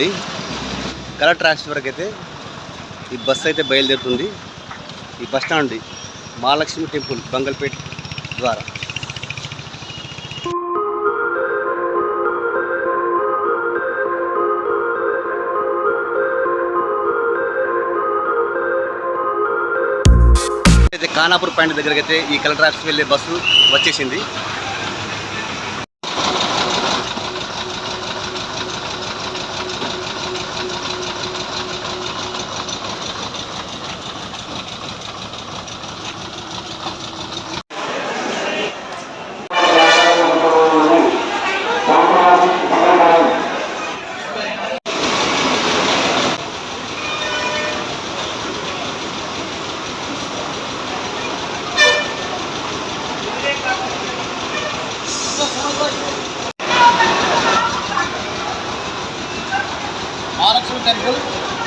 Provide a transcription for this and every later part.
అండి colour office వరకు అయితే ఈ బస్సు అయితే బయలుదేరుతుంది. ఈ bus stand Mahalakshmi temple Bangalpet ద్వారా. అయితే ఖానాపూర్ పాయింట్ దగ్గరికి అయితే ఈ కలెక్టర్ ఆఫీస్ వెళ్ళే బస్సు వచ్చేసింది మహాలక్ష్మి టెంపుల్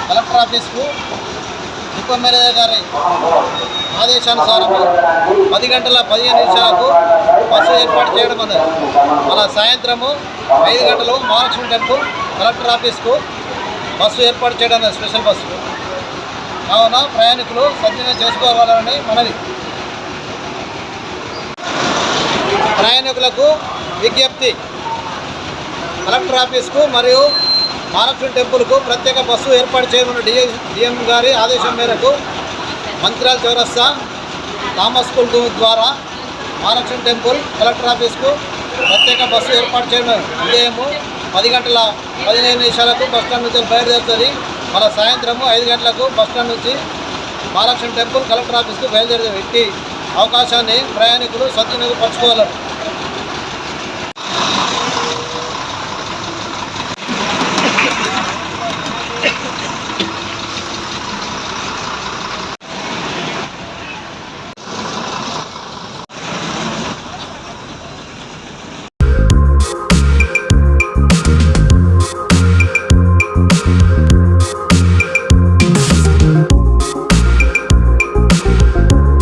కలెక్టర్ ఆఫీస్కు డిపో మేనేజర్ గారి ఆదేశానుసారము పది గంటల పదిహేను నిమిషాలకు బస్సు ఏర్పాటు చేయడం అన్నది అలా సాయంత్రము ఐదు గంటలు మహాలక్ష్మి టెంపుల్ కలెక్టర్ ఆఫీస్కు బస్సు ఏర్పాటు చేయడం అన్నది స్పెషల్ బస్సు. కావున ప్రయాణికులు సద్వినియోగం చేసుకోవాలని మనవి. ప్రయాణికులకు విజ్ఞప్తి. కలెక్టర్ ఆఫీస్కు మరియు మహాలక్ష్మి టెంపుల్కు ప్రత్యేక బస్సు ఏర్పాటు చేయనున్న డిఎం డిఎం గారి ఆదేశం మేరకు మంత్రాల చౌరస్తా థామస్ స్కూల్ ద్వారా మహాలక్ష్మి టెంపుల్ కలెక్టర్ ఆఫీస్కు ప్రత్యేక బస్సు ఏర్పాటు చేయడం ఉదయము పది గంటల పదిహేను నిమిషాలకు బస్ స్టాండ్ నుంచి బయలుదేరుతుంది. మళ్ళీ సాయంత్రము ఐదు గంటలకు బస్ స్టాండ్ నుంచి మహాలక్ష్మి టెంపుల్ కలెక్టర్ ఆఫీస్కు బయలుదేరుతుంది వ్యక్తి అవకాశాన్ని ప్రయాణికులు సద్వినియోగపరచుకోగలరు